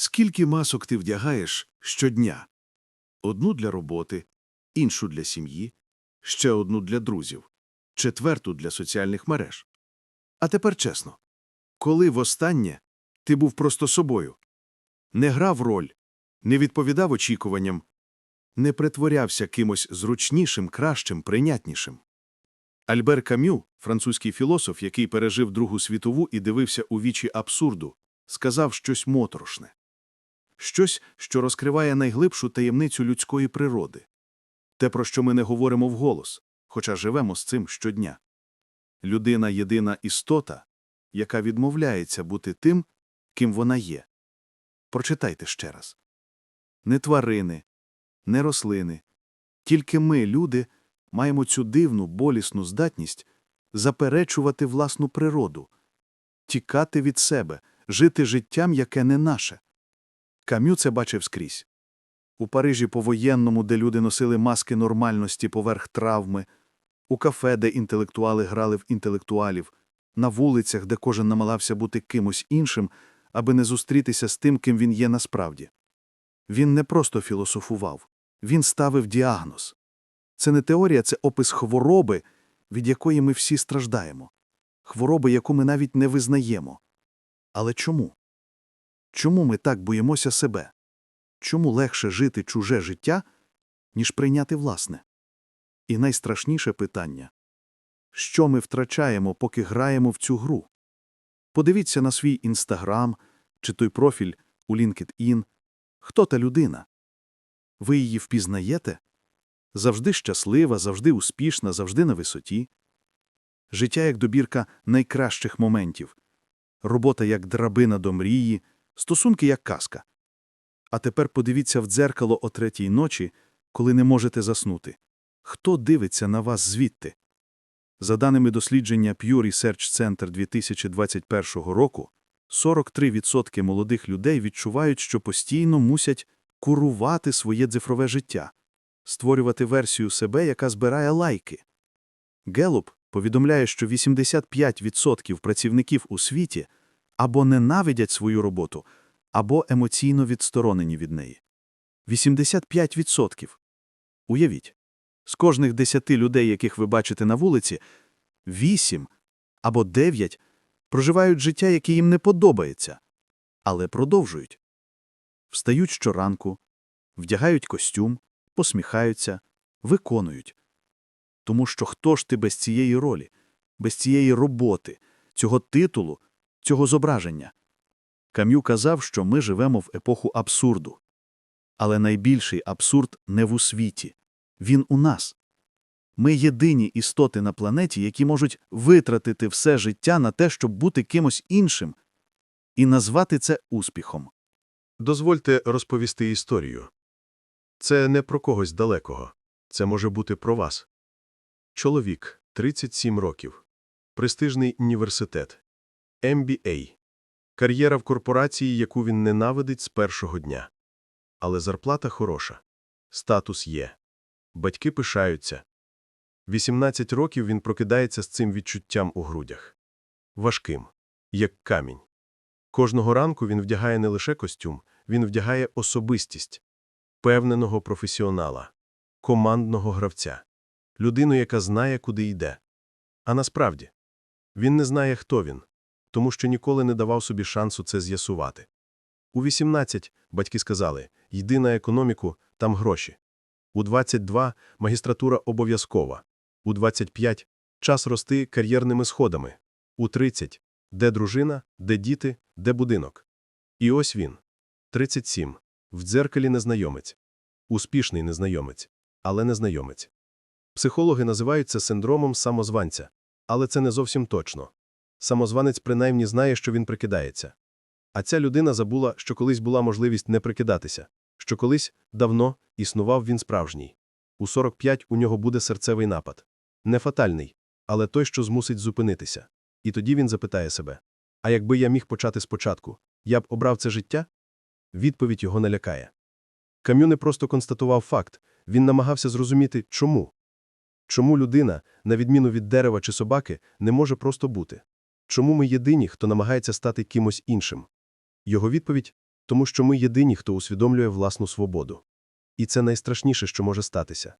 Скільки масок ти вдягаєш щодня? Одну для роботи, іншу для сім'ї, ще одну для друзів, четверту для соціальних мереж. А тепер чесно, коли востаннє ти був просто собою? Не грав роль, не відповідав очікуванням, не притворявся кимось зручнішим, кращим, прийнятнішим. Альбер Кам'ю, французький філософ, який пережив Другу світову і дивився у вічі абсурду, сказав щось моторошне. Щось, що розкриває найглибшу таємницю людської природи. Те, про що ми не говоримо вголос, хоча живемо з цим щодня. Людина – єдина істота, яка відмовляється бути тим, ким вона є. Прочитайте ще раз. Не тварини, не рослини. Тільки ми, люди, маємо цю дивну, болісну здатність заперечувати власну природу, тікати від себе, жити життям, яке не наше. Кам'ю це бачив скрізь. У Парижі повоєнному, де люди носили маски нормальності поверх травми, у кафе, де інтелектуали грали в інтелектуалів, на вулицях, де кожен намагався бути кимось іншим, аби не зустрітися з тим, ким він є насправді. Він не просто філософував, він ставив діагноз. Це не теорія, це опис хвороби, від якої ми всі страждаємо. Хвороби, яку ми навіть не визнаємо. Але чому? Чому ми так боїмося себе? Чому легше жити чуже життя, ніж прийняти власне? І найстрашніше питання – що ми втрачаємо, поки граємо в цю гру? Подивіться на свій інстаграм чи той профіль у LinkedIn. Хто та людина? Ви її впізнаєте? Завжди щаслива, завжди успішна, завжди на висоті. Життя як добірка найкращих моментів. Робота як драбина до мрії, стосунки як казка. А тепер подивіться в дзеркало о третій ночі, коли не можете заснути. Хто дивиться на вас звідти? За даними дослідження Pew Research Center 2021 року, 43% молодих людей відчувають, що постійно мусять курувати своє цифрове життя, створювати версію себе, яка збирає лайки. Гелуп повідомляє, що 85% працівників у світі або ненавидять свою роботу, або емоційно відсторонені від неї. 85%. Уявіть, з кожних 10 людей, яких ви бачите на вулиці, 8 або 9 проживають життя, яке їм не подобається, але продовжують. Встають щоранку, вдягають костюм, посміхаються, виконують. Тому що хто ж ти без цієї ролі, без цієї роботи, цього титулу, цього зображення? Кам'ю казав, що ми живемо в епоху абсурду. Але найбільший абсурд не в світі. Він у нас. Ми єдині істоти на планеті, які можуть витратити все життя на те, щоб бути кимось іншим, і назвати це успіхом. Дозвольте розповісти історію. Це не про когось далекого. Це може бути про вас. Чоловік, 37 років. Престижний університет. MBA. Кар'єра в корпорації, яку він ненавидить з першого дня. Але зарплата хороша. Статус є. Батьки пишаються. 18 років він прокидається з цим відчуттям у грудях. Важким. Як камінь. Кожного ранку він вдягає не лише костюм, він вдягає особистість. Певненого професіонала. Командного гравця. Людину, яка знає, куди йде. А насправді, він не знає, хто він, тому що ніколи не давав собі шансу це з'ясувати. У 18 батьки сказали «Йди на економіку, там гроші». У 22 магістратура обов'язкова. У 25 час рости кар'єрними сходами. У 30 де дружина, де діти, де будинок. І ось він. 37. В дзеркалі незнайомець. Успішний незнайомець, але незнайомець. Психологи називають це синдромом самозванця, але це не зовсім точно. Самозванець принаймні знає, що він прикидається. А ця людина забула, що колись була можливість не прикидатися, що колись давно існував він справжній. У 45 у нього буде серцевий напад. Не фатальний, але той, що змусить зупинитися. І тоді він запитає себе: А якби я міг почати спочатку, я б обрав це життя? Відповідь його не лякає. Кам'ю не просто констатував факт, він намагався зрозуміти, чому. Чому людина, на відміну від дерева чи собаки, не може просто бути? Чому ми єдині, хто намагається стати кимось іншим? Його відповідь Тому що ми єдині, хто усвідомлює власну свободу. І це найстрашніше, що може статися.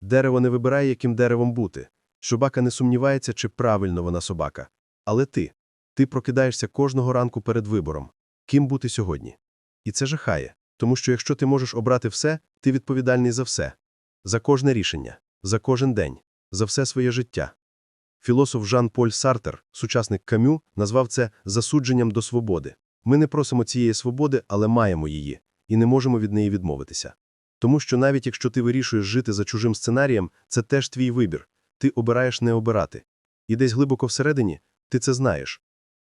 Дерево не вибирає, яким деревом бути. Собака не сумнівається, чи правильно вона собака. Але ти. Ти прокидаєшся кожного ранку перед вибором. Ким бути сьогодні? І це жахає. Тому що якщо ти можеш обрати все, ти відповідальний за все. За кожне рішення, за кожен день, за все своє життя. Філософ Жан-Поль Сартер, сучасник Камю, назвав це засудженням до свободи. Ми не просимо цієї свободи, але маємо її, і не можемо від неї відмовитися. Тому що навіть якщо ти вирішуєш жити за чужим сценарієм, це теж твій вибір. Ти обираєш не обирати. І десь глибоко всередині ти це знаєш.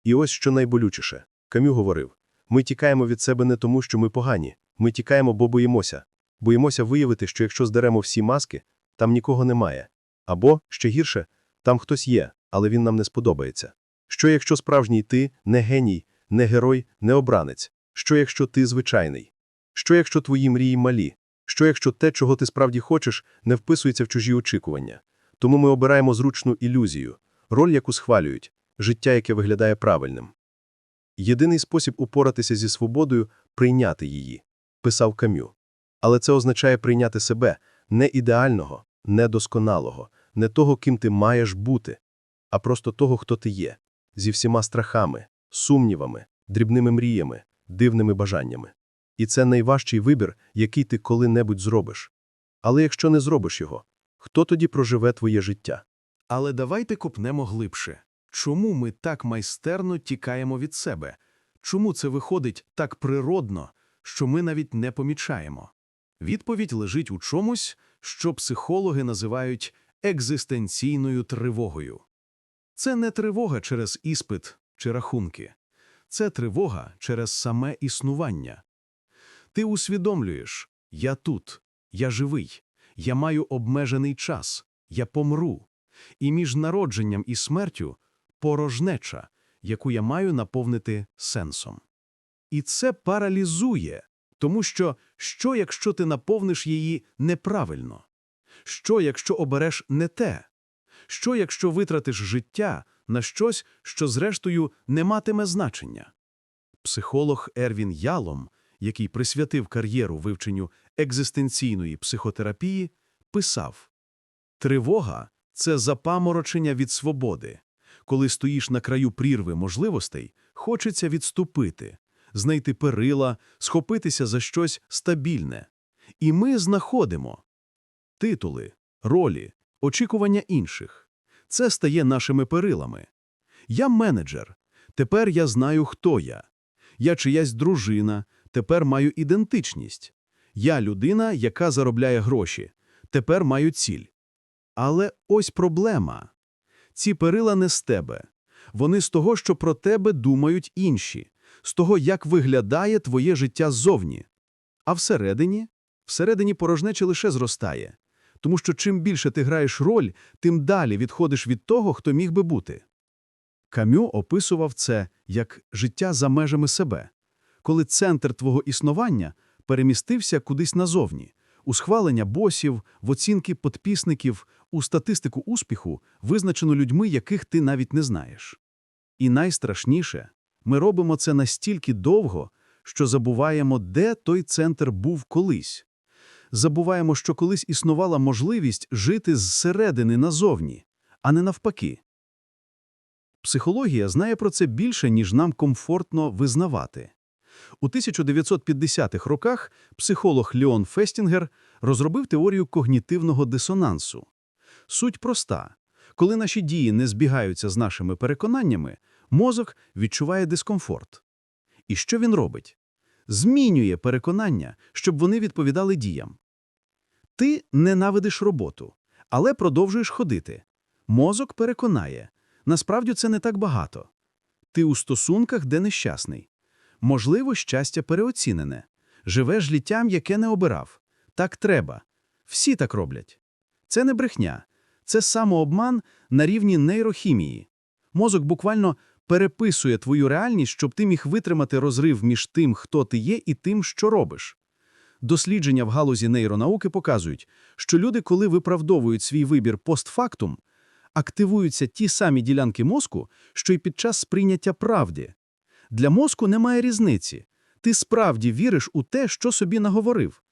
І ось що найболючіше. Камю говорив: ми тікаємо від себе не тому, що ми погані. Ми тікаємо, бо боїмося. Боїмося виявити, що якщо здеремо всі маски, там нікого немає. Або, ще гірше, там хтось є, але він нам не сподобається. Що якщо справжній ти не геній, не герой, не обранець? Що якщо ти звичайний? Що якщо твої мрії малі? Що якщо те, чого ти справді хочеш, не вписується в чужі очікування? Тому ми обираємо зручну ілюзію, роль, яку схвалюють, життя, яке виглядає правильним. Єдиний спосіб упоратися зі свободою – прийняти її, писав Камю. Але це означає прийняти себе не ідеального, не досконалого, не того, ким ти маєш бути, а просто того, хто ти є, зі всіма страхами, сумнівами, дрібними мріями, дивними бажаннями. І це найважчий вибір, який ти коли-небудь зробиш. Але якщо не зробиш його, хто тоді проживе твоє життя? Але давайте копнемо глибше. Чому ми так майстерно тікаємо від себе? Чому це виходить так природно, що ми навіть не помічаємо? Відповідь лежить у чомусь, що психологи називають екзистенційною тривогою. Це не тривога через іспит чи рахунки. Це тривога через саме існування. Ти усвідомлюєш – я тут, я живий, я маю обмежений час, я помру. І між народженням і смертю – порожнеча, яку я маю наповнити сенсом. І це паралізує, тому що що, якщо ти наповниш її неправильно? Що, якщо обереш не те? Що, якщо витратиш життя на щось, що зрештою не матиме значення? Психолог Ервін Ялом, який присвятив кар'єру вивченню екзистенційної психотерапії, писав «Тривога – це запаморочення від свободи. Коли стоїш на краю прірви можливостей, хочеться відступити, знайти перила, схопитися за щось стабільне. І ми знаходимо титули, ролі, очікування інших. Це стає нашими перилами. Я менеджер. Тепер я знаю, хто я. Я чиясь дружина. Тепер маю ідентичність. Я людина, яка заробляє гроші. Тепер маю ціль. Але ось проблема. Ці перила не з тебе. Вони з того, що про тебе думають інші, з того, як виглядає твоє життя ззовні. А всередині? Всередині порожнеча лише зростає. Тому що чим більше ти граєш роль, тим далі відходиш від того, хто міг би бути. Камю описував це як життя за межами себе, коли центр твого існування перемістився кудись назовні, у схвалення босів, в оцінки подписників, у статистику успіху, визначену людьми, яких ти навіть не знаєш. І найстрашніше, ми робимо це настільки довго, що забуваємо, де той центр був колись. Забуваємо, що колись існувала можливість жити зсередини назовні, а не навпаки. Психологія знає про це більше, ніж нам комфортно визнавати. У 1950-х роках психолог Леон Фестінгер розробив теорію когнітивного дисонансу. Суть проста. Коли наші дії не збігаються з нашими переконаннями, мозок відчуває дискомфорт. І що він робить? Змінює переконання, щоб вони відповідали діям. Ти ненавидиш роботу, але продовжуєш ходити. Мозок переконає, насправді це не так багато. Ти у стосунках, де нещасний. Можливо, щастя переоцінене. Живеш життям, яке не обирав. Так треба. Всі так роблять. Це не брехня. Це самообман на рівні нейрохімії. Мозок буквально переписує твою реальність, щоб ти міг витримати розрив між тим, хто ти є, і тим, що робиш. Дослідження в галузі нейронауки показують, що люди, коли виправдовують свій вибір постфактум, активуються ті самі ділянки мозку, що й під час сприйняття правди. Для мозку немає різниці. ти справді віриш у те, що собі наговорив.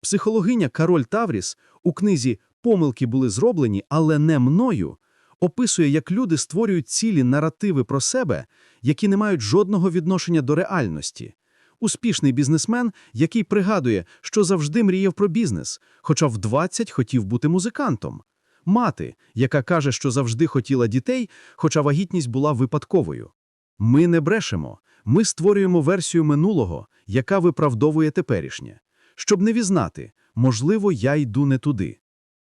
Психологиня Кароль Тавріс у книзі «Помилки були зроблені, але не мною» описує, як люди створюють цілі наративи про себе, які не мають жодного відношення до реальності. Успішний бізнесмен, який пригадує, що завжди мріяв про бізнес, хоча в 20 хотів бути музикантом. Мати, яка каже, що завжди хотіла дітей, хоча вагітність була випадковою. Ми не брешемо, ми створюємо версію минулого, яка виправдовує теперішнє. Щоб не візнати, можливо, я йду не туди.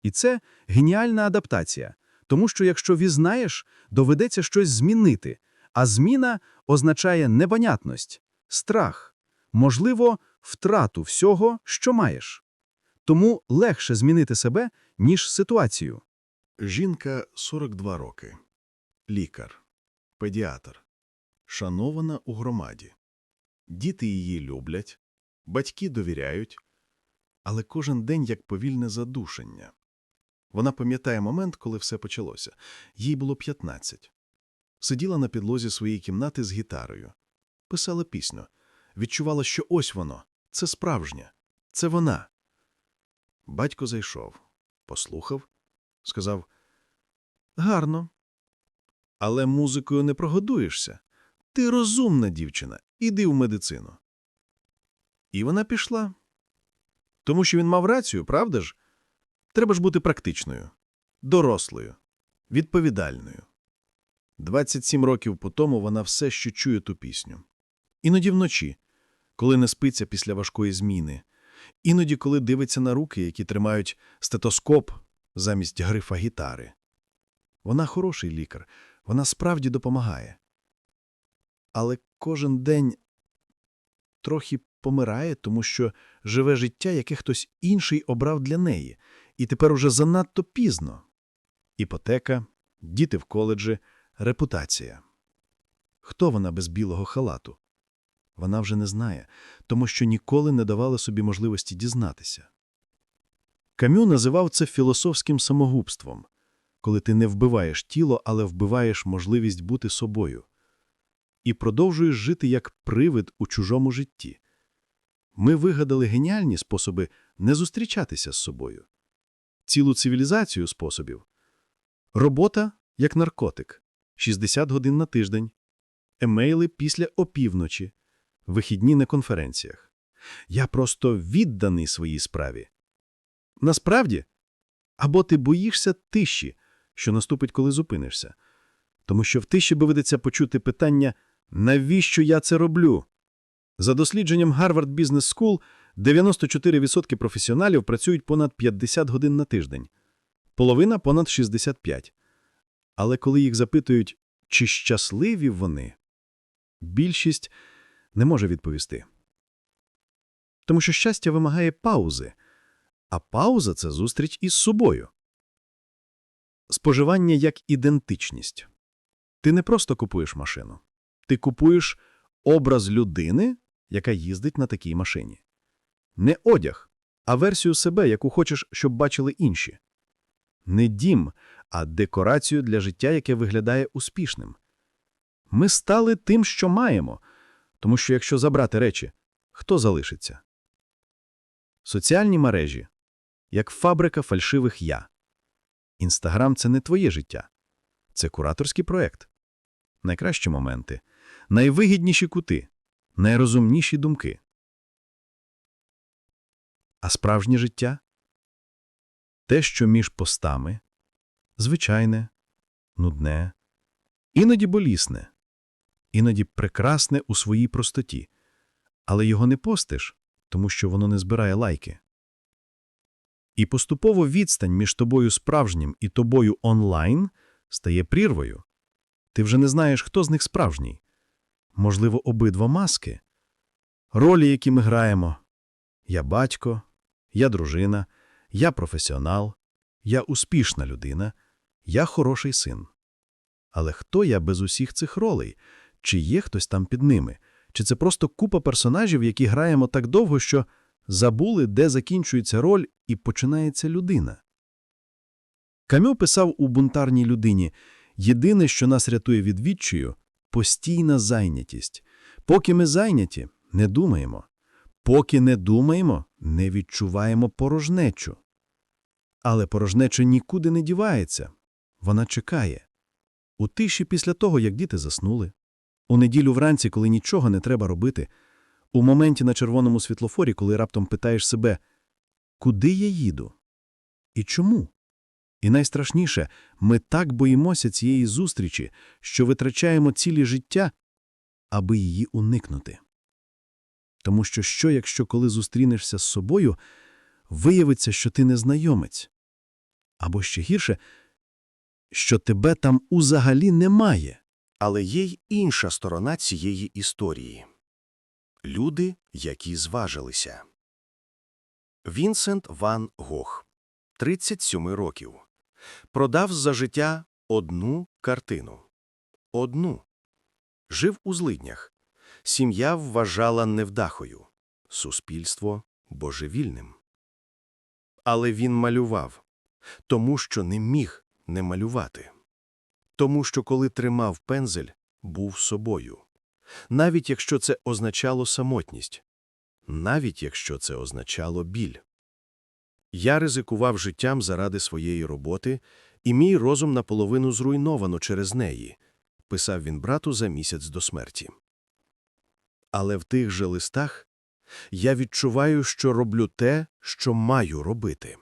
І це геніальна адаптація, тому що якщо візнаєш, доведеться щось змінити, а зміна означає непонятність, страх, можливо, втрату всього, що маєш. Тому легше змінити себе, ніж ситуацію. Жінка 42 роки. Лікар. Педіатр. Шанована у громаді. Діти її люблять, батьки довіряють, але кожен день як повільне задушення. Вона пам'ятає момент, коли все почалося. Їй було 15. Сиділа на підлозі своєї кімнати з гітарою. Писала пісню. Відчувала, що ось воно. Це справжнє. Це вона. Батько зайшов, послухав, сказав Гарно. Але музикою не прогодуєшся. Ти розумна дівчина, іди в медицину. І вона пішла. Тому що він мав рацію, правда ж? Треба ж бути практичною, дорослою, відповідальною. 27 років по тому вона все ще чує ту пісню. Іноді вночі, коли не спиться після важкої зміни, іноді, коли дивиться на руки, які тримають стетоскоп замість грифа гітари. Вона хороший лікар, вона справді допомагає. Але кожен день трохи помирає, тому що живе життя, яке хтось інший обрав для неї, і тепер уже занадто пізно. Іпотека, діти в коледжі, репутація. Хто вона без білого халату? Вона вже не знає, тому що ніколи не давала собі можливості дізнатися. Камю називав це філософським самогубством коли ти не вбиваєш тіло, але вбиваєш можливість бути собою. І продовжуєш жити як привид у чужому житті. Ми вигадали геніальні способи не зустрічатися з собою. Цілу цивілізацію способів. Робота як наркотик. 60 годин на тиждень. Емейли після опівночі. Вихідні на конференціях. Я просто відданий своїй справі. Насправді, або ти боїшся тиші, що наступить, коли зупинишся. Тому що в тиші доведеться почути питання «Навіщо я це роблю?». За дослідженням Harvard Business School 94% професіоналів працюють понад 50 годин на тиждень, половина – понад 65. Але коли їх запитують, чи щасливі вони, більшість не може відповісти. Тому що щастя вимагає паузи, а пауза – це зустріч із собою. Споживання як ідентичність. Ти не просто купуєш машину. Ти купуєш образ людини, яка їздить на такій машині. Не одяг, а версію себе, яку хочеш, щоб бачили інші. Не дім, а декорацію для життя, яке виглядає успішним. Ми стали тим, що маємо, тому що якщо забрати речі, хто залишиться? Соціальні мережі – як фабрика фальшивих «я». Інстаграм – це не твоє життя. Це кураторський проект. Найкращі моменти, найвигідніші кути, найрозумніші думки. А справжнє життя – те, що між постами, звичайне, нудне, іноді болісне, іноді прекрасне у своїй простоті, але його не постиш, тому що воно не збирає лайки. І поступово відстань між тобою справжнім і тобою онлайн стає прірвою. Ти вже не знаєш, хто з них справжній. Можливо, обидва маски. Ролі, які ми граємо. Я батько, я дружина, я професіонал, я успішна людина, я хороший син. Але хто я без усіх цих ролей? Чи є хтось там під ними? Чи це просто купа персонажів, які граємо так довго, що забули, де закінчується роль і починається людина? Камю писав у «Бунтарній людині» «Єдине, що нас рятує від відчаю – постійна зайнятість. Поки ми зайняті, не думаємо. Поки не думаємо, не відчуваємо порожнечу. Але порожнеча нікуди не дівається. Вона чекає. У тиші після того, як діти заснули. У неділю вранці, коли нічого не треба робити. У моменті на червоному світлофорі, коли раптом питаєш себе, куди я їду? І чому? І найстрашніше, ми так боїмося цієї зустрічі, що витрачаємо цілі життя, аби її уникнути. Тому що що, якщо коли зустрінешся з собою, виявиться, що ти незнайомець? Або ще гірше, що тебе там узагалі немає. Але є й інша сторона цієї історії. Люди, які зважилися. Вінсент Ван Гог, 37 років, продав за життя одну картину. Одну. Жив у злиднях. Сім'я вважала невдахою, суспільство – божевільним. Але він малював, тому що не міг не малювати. Тому що коли тримав пензель, був собою. Навіть якщо це означало самотність. Навіть якщо це означало біль. Я ризикував життям заради своєї роботи, і мій розум наполовину зруйновано через неї, писав він брату за місяць до смерті. Але в тих же листах я відчуваю, що роблю те, що маю робити.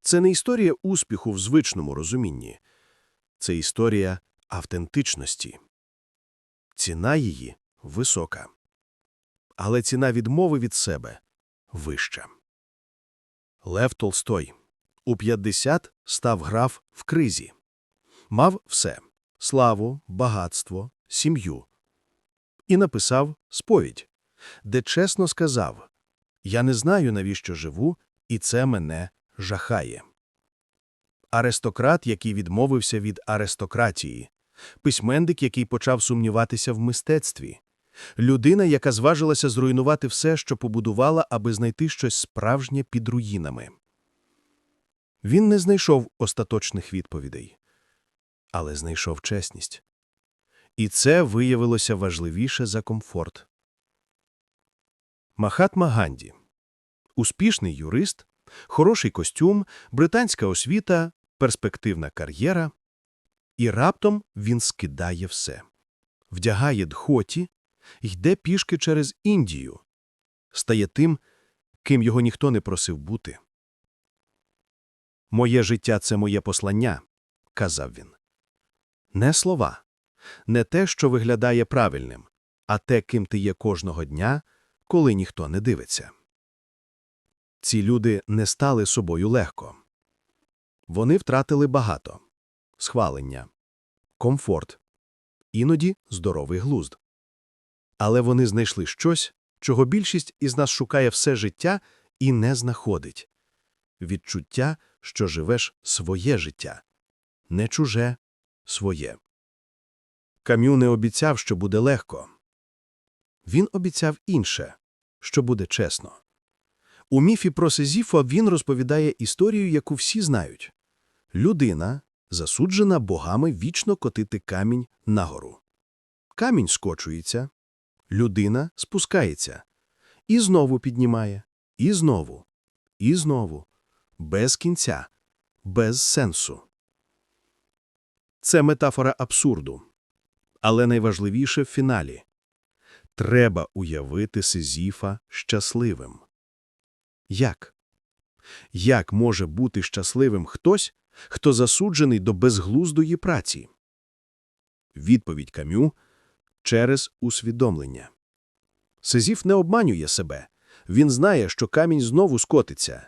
Це не історія успіху в звичному розумінні. Це історія автентичності. Ціна її висока. Але ціна відмови від себе вища. Лев Толстой у 50 став граф в кризі. Мав все – славу, багатство, сім'ю. І написав сповідь, де чесно сказав «Я не знаю, навіщо живу, і це мене жахає». Аристократ, який відмовився від аристократії, письменник, який почав сумніватися в мистецтві, людина, яка зважилася зруйнувати все, що побудувала, аби знайти щось справжнє під руїнами. Він не знайшов остаточних відповідей, але знайшов чесність. І це виявилося важливіше за комфорт. Махатма Ганді – успішний юрист, хороший костюм, британська освіта, перспективна кар'єра. І раптом він скидає все. Вдягає дхоті, йде пішки через Індію, стає тим, ким його ніхто не просив бути. «Моє життя – це моє послання», – казав він. Не слова, не те, що виглядає правильним, а те, ким ти є кожного дня, коли ніхто не дивиться. Ці люди не стали собою легко. Вони втратили багато – схвалення, комфорт, іноді здоровий глузд. Але вони знайшли щось, чого більшість із нас шукає все життя і не знаходить – відчуття, що живеш своє життя, не чуже, своє. Кам'ю не обіцяв, що буде легко. Він обіцяв інше, що буде чесно. У міфі про Сизіфа він розповідає історію, яку всі знають. Людина, засуджена богами вічно котити камінь нагору. Камінь скочується, людина спускається. І знову піднімає, і знову, і знову. Без кінця, без сенсу. Це метафора абсурду. Але найважливіше в фіналі. Треба уявити Сизіфа щасливим. Як? Як може бути щасливим хтось, хто засуджений до безглуздої праці? Відповідь Камю – через усвідомлення. Сизіф не обманює себе. Він знає, що камінь знову скотиться.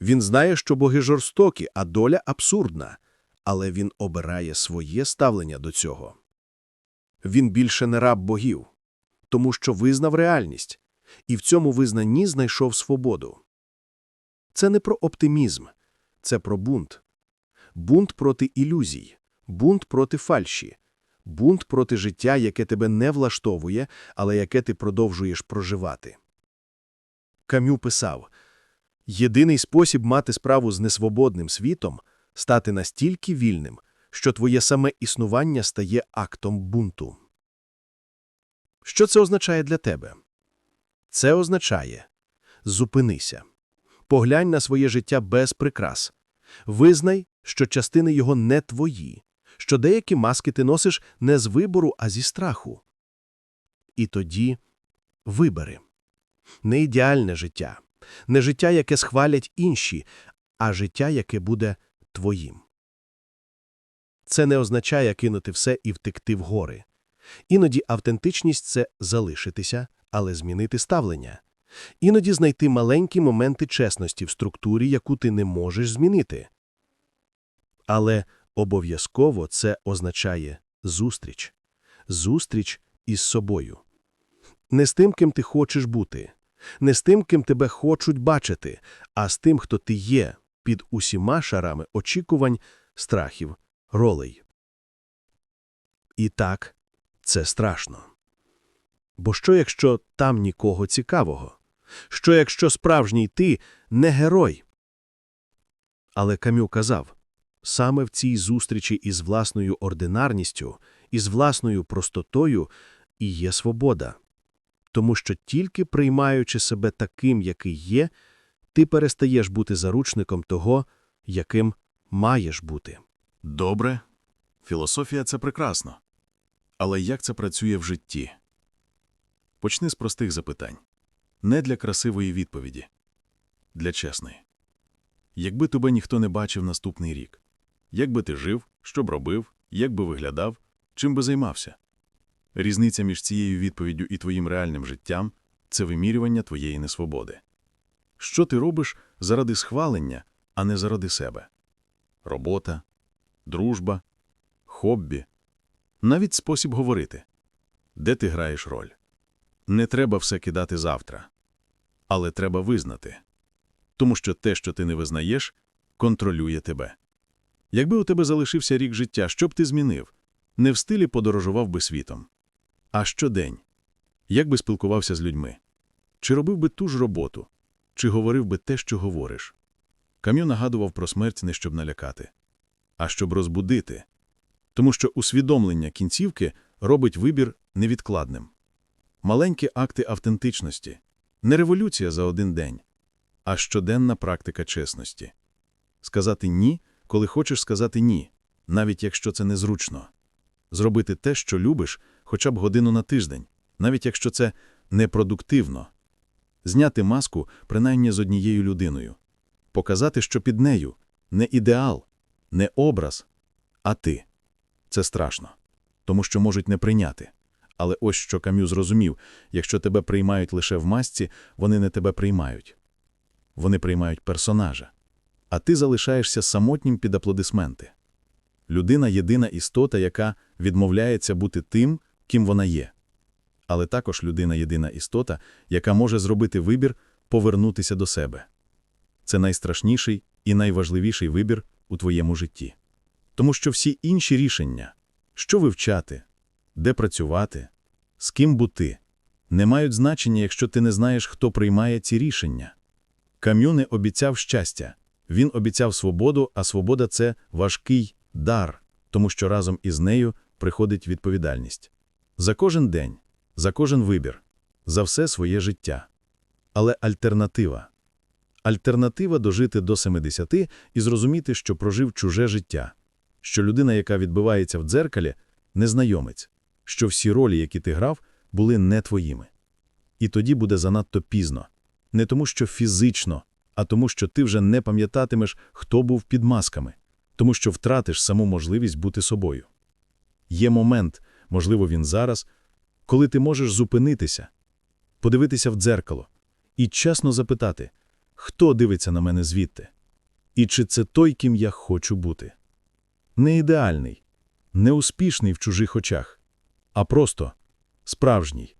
Він знає, що боги жорстокі, а доля абсурдна. Але він обирає своє ставлення до цього. Він більше не раб богів, тому що визнав реальність, і в цьому визнанні знайшов свободу. Це не про оптимізм, це про бунт. Бунт проти ілюзій, бунт проти фальші, бунт проти життя, яке тебе не влаштовує, але яке ти продовжуєш проживати. Камю писав Єдиний спосіб мати справу з несвободним світом – стати настільки вільним, що твоє саме існування стає актом бунту. Що це означає для тебе? Це означає зупинися. Поглянь на своє життя без прикрас. Визнай, що частини його не твої, що деякі маски ти носиш не з вибору, а зі страху. І тоді вибери. Не ідеальне життя, не життя, яке схвалять інші, а життя, яке буде твоїм. Це не означає кинути все і втекти в гори. Іноді автентичність – це залишитися, але змінити ставлення. Іноді знайти маленькі моменти чесності в структурі, яку ти не можеш змінити. Але обов'язково це означає зустріч. Зустріч із собою. Не з тим, ким ти хочеш бути, не з тим, ким тебе хочуть бачити, а з тим, хто ти є, під усіма шарами очікувань, страхів, ролей. І так, це страшно. Бо що, якщо там нікого цікавого? Що, якщо справжній ти не герой? Але Камю казав, саме в цій зустрічі із власною ординарністю, із власною простотою і є свобода. Тому що тільки приймаючи себе таким, який є, ти перестаєш бути заручником того, яким маєш бути. Добре. Філософія – це прекрасно. Але як це працює в житті? Почни з простих запитань. Не для красивої відповіді. Для чесної. Якби тебе ніхто не бачив наступний рік? Як би ти жив, що б робив, як би виглядав, чим би займався? Різниця між цією відповіддю і твоїм реальним життям – це вимірювання твоєї несвободи. Що ти робиш заради схвалення, а не заради себе? Робота, дружба, хобі, навіть спосіб говорити. Де ти граєш роль? Не треба все кидати завтра. Але треба визнати. Тому що те, що ти не визнаєш, контролює тебе. Якби у тебе залишився рік життя, що б ти змінив? Не в стилі подорожував би світом. А щодень? Як би спілкувався з людьми? Чи робив би ту ж роботу? Чи говорив би те, що говориш? Кам'ю нагадував про смерть не щоб налякати, а щоб розбудити. Тому що усвідомлення кінцівки робить вибір невідкладним. Маленькі акти автентичності – не революція за один день, а щоденна практика чесності. Сказати «ні», коли хочеш сказати «ні», навіть якщо це незручно. Зробити те, що любиш, хоча б годину на тиждень, навіть якщо це непродуктивно. Зняти маску принаймні з однією людиною. Показати, що під нею не ідеал, не образ, а ти. Це страшно, тому що можуть не прийняти. Але ось що Кам'ю зрозумів, якщо тебе приймають лише в масці, вони не тебе приймають. Вони приймають персонажа. А ти залишаєшся самотнім під аплодисменти. Людина – єдина істота, яка відмовляється бути тим, ким вона є. Але також людина – єдина істота, яка може зробити вибір повернутися до себе. Це найстрашніший і найважливіший вибір у твоєму житті. Тому що всі інші рішення – що вивчати, де працювати, з ким бути – не мають значення, якщо ти не знаєш, хто приймає ці рішення. Кам'ю не обіцяв щастя. Він обіцяв свободу, а свобода – це важкий дар, тому що разом із нею приходить відповідальність. За кожен день, за кожен вибір, за все своє життя. Але альтернатива. Альтернатива – дожити до 70 і зрозуміти, що прожив чуже життя, що людина, яка відбивається в дзеркалі – незнайомець, що всі ролі, які ти грав, були не твоїми. І тоді буде занадто пізно. Не тому, що фізично, а тому, що ти вже не пам'ятатимеш, хто був під масками, тому що втратиш саму можливість бути собою. Є момент, можливо, він зараз, коли ти можеш зупинитися, подивитися в дзеркало і чесно запитати, хто дивиться на мене звідти, і чи це той, ким я хочу бути. Не ідеальний, не успішний в чужих очах, а просто справжній.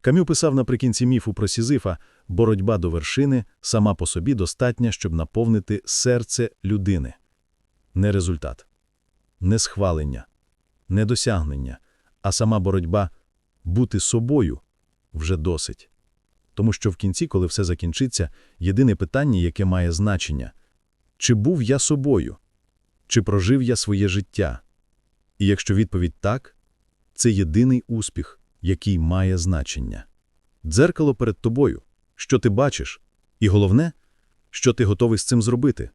Кам'ю писав наприкінці міфу про Сізифа «Боротьба до вершини сама по собі достатня, щоб наповнити серце людини». Не результат, не схвалення, не досягнення, а сама боротьба бути собою вже досить. Тому що в кінці, коли все закінчиться, єдине питання, яке має значення – чи був я собою? Чи прожив я своє життя? І якщо відповідь «так», це єдиний успіх, який має значення. Дзеркало перед тобою, що ти бачиш, і головне, що ти готовий з цим зробити.